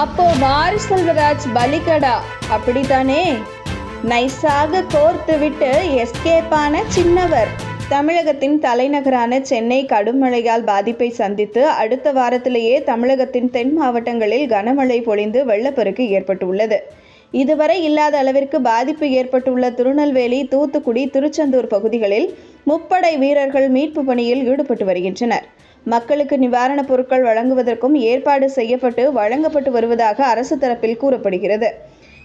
அப்போ மாரி செல்வராஜ் பலிகடா. அப்படித்தானே? நைஸாக கோர்த்து விட்டு எஸ்கேப்பான சின்னவர். தமிழகத்தின் தலைநகரான சென்னை கடும் மழையால் பாதிப்பை சந்தித்து அடுத்த வாரத்திலேயே தமிழகத்தின் தென் மாவட்டங்களில் கனமழை பொழிந்து வெள்ளப்பெருக்கு ஏற்பட்டுள்ளது. இதுவரை இல்லாத அளவிற்கு பாதிப்பு ஏற்பட்டுள்ள திருநெல்வேலி தூத்துக்குடி திருச்செந்தூர் பகுதிகளில் முப்படை வீரர்கள் மீட்பு பணியில் ஈடுபட்டு வருகின்றனர். மக்களுக்கு நிவாரணப் பொருட்கள் வழங்குவதற்கும் ஏற்பாடு செய்யப்பட்டு வழங்கப்பட்டு வருவதாக அரசு தரப்பில் கூறப்படுகிறது.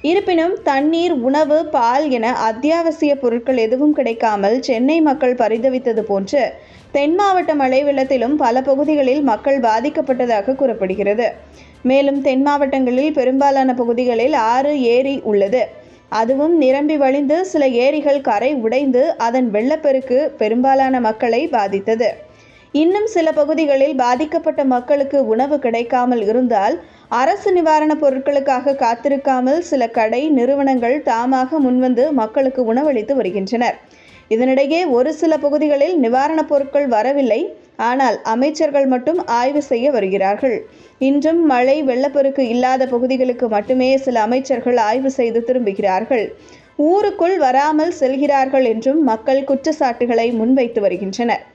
இருப்பினும் தண்ணீர் உணவு பால் என அத்தியாவசிய பொருட்கள் எதுவும் கிடைக்காமல் சென்னை மக்கள் பரிதவித்தது போன்று தென் மாவட்ட மழை வெள்ளத்திலும் பல பகுதிகளில் மக்கள் பாதிக்கப்பட்டதாக கூறப்படுகிறது. மேலும் தென் மாவட்டங்களில் பெரும்பாலான பகுதிகளில் ஆறு ஏரி உள்ளது. அதுவும் நிரம்பி வழிந்து சில ஏரிகள் கரை உடைந்து அதன் வெள்ளப்பெருக்கு பெரும்பாலான மக்களை பாதித்தது. இன்னும் சில பகுதிகளில் பாதிக்கப்பட்ட மக்களுக்கு உணவு கிடைக்காமல் இருந்தால் அரசு நிவாரணப் பொருட்களுக்காக காத்திருக்காமல் சில கடை நிறுவனங்கள் தாமாக முன்வந்து மக்களுக்கு உணவளித்து வருகின்றனர். இதனிடையே ஒரு சில பகுதிகளில் நிவாரணப் பொருட்கள் வரவில்லை. ஆனால் அமைச்சர்கள் மட்டும் ஆய்வு செய்ய வருகிறார்கள். இன்றும் மழை வெள்ளப்பெருக்கு இல்லாத பகுதிகளுக்கு மட்டுமே சில அமைச்சர்கள் ஆய்வு செய்து திரும்புகிறார்கள். ஊருக்குள் வராமல் செல்கிறார்கள் என்றும் மக்கள் குற்றச்சாட்டுகளை முன்வைத்து வருகின்றனர்.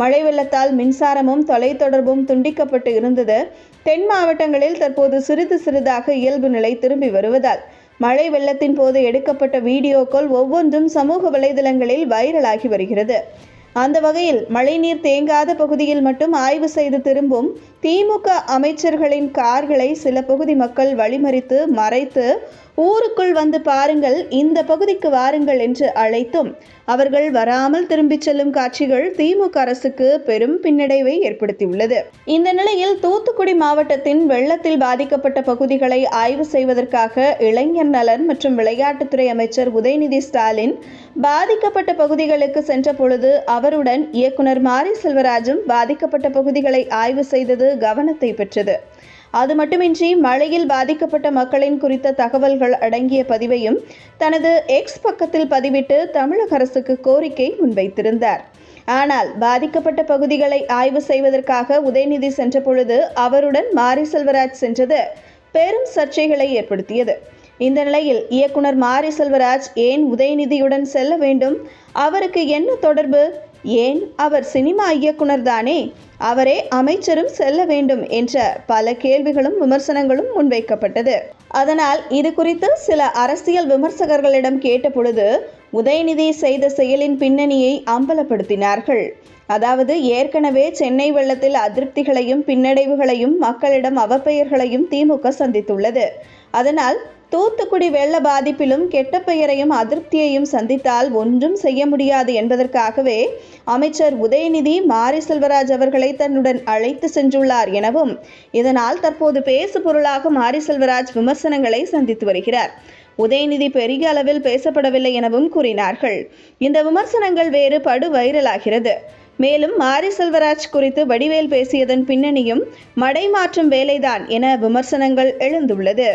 மழை வெள்ளத்தால் மின்சாரமும் தொலைத்தொடர்பும் துண்டிக்கப்பட்டு இருந்தது. தென் மாவட்டங்களில் தற்போது சிறிது சிறிதாக இயல்பு நிலை திரும்பி வருவதால் மழை வெள்ளத்தின் போது எடுக்கப்பட்ட வீடியோக்கள் ஒவ்வொன்றும் சமூக வலைதளங்களில் வைரலாகி வருகிறது. அந்த வகையில் மழைநீர் தேங்காத பகுதியில் மட்டும் ஆய்வு செய்து திரும்பும் திமுக அமைச்சர்களின் கார்களை சில பகுதி மக்கள் வழிமறித்து மறைத்து ஊருக்குள் வந்து பாருங்கள் இந்த பகுதிக்கு வாருங்கள் என்று அழைத்தும் அவர்கள் வராமல் திரும்பிச் செல்லும் காட்சிகள் திமுக அரசுக்கு பெரும் பின்னடைவை ஏற்படுத்தியுள்ளது. இந்த நிலையில் தூத்துக்குடி மாவட்டத்தின் வெள்ளத்தில் பாதிக்கப்பட்ட பகுதிகளை ஆய்வு செய்வதற்காக இளைஞர் நலன் மற்றும் விளையாட்டுத்துறை அமைச்சர் உதயநிதி ஸ்டாலின் பாதிக்கப்பட்ட பகுதிகளுக்கு சென்ற பொழுது அவருடன் இயக்குனர் மாரி செல்வராஜும் பாதிக்கப்பட்ட பகுதிகளை ஆய்வு செய்தது கவனத்தை பெற்றது. அது மட்டுமின்றி மழையில் பாதிக்கப்பட்ட மக்களின் குறித்த தகவல்கள் அடங்கிய பதிவையும் தனது எக்ஸ் பக்கத்தில் பதிவிட்டு தமிழக அரசுக்கு கோரிக்கை முன்வைத்திருந்தார். ஆனால் பாதிக்கப்பட்ட பகுதிகளை ஆய்வு செய்வதற்காக உதயநிதி சென்ற பொழுது அவருடன் மாரி செல்வராஜ் சென்றது பெரும் சர்ச்சைகளை ஏற்படுத்தியது. இந்த நிலையில் இயக்குனர் மாரி செல்வராஜ் ஏன் உதயநிதியுடன் செல்ல வேண்டும்? அவருக்கு என்ன தொடர்பு? ஏன் அவர் சினிமா இயக்குனர் தானே அவரே அமைச்சரும் செல்ல வேண்டும் என்ற பல கேள்விகளும் விமர்சனங்களும் முன்வைக்கப்பட்டது. அதனால் இது குறித்து சில அரசியல் விமர்சகர்களிடம் கேட்டபொழுது உதயநிதி செய்த செயலின் பின்னணியை அம்பலப்படுத்தினார்கள். அதாவது ஏற்கனவே சென்னை வெள்ளத்தில் அதிருப்திகளையும் பின்னடைவுகளையும் மக்களிடம் அவப்பெயர்களையும் திமுக சந்தித்துள்ளது. அதனால் தூத்துக்குடி வெள்ள பாதிப்பிலும் கெட்ட பெயரையும் அதிருப்தியையும் சந்தித்தால் ஒன்றும் செய்ய முடியாது என்பதற்காகவே அமைச்சர் உதயநிதி மாரி செல்வராஜ் அவர்களை தன்னுடன் அழைத்து சென்றுள்ளார் எனவும் இதனால் தற்போது பேசு பொருளாக மாரி செல்வராஜ் விமர்சனங்களை சந்தித்து வருகிறார். உதயநிதி பெரிய அளவில் பேசப்படவில்லை எனவும் கூறினார்கள். இந்த விமர்சனங்கள் வேறு படு வைரலாகிறது. மேலும் மாரி செல்வராஜ் குறித்து வடிவேல் பேசியதன் பின்னணியும் மடைமாற்றும் வேலைதான் என விமர்சனங்கள் எழுந்துள்ளது.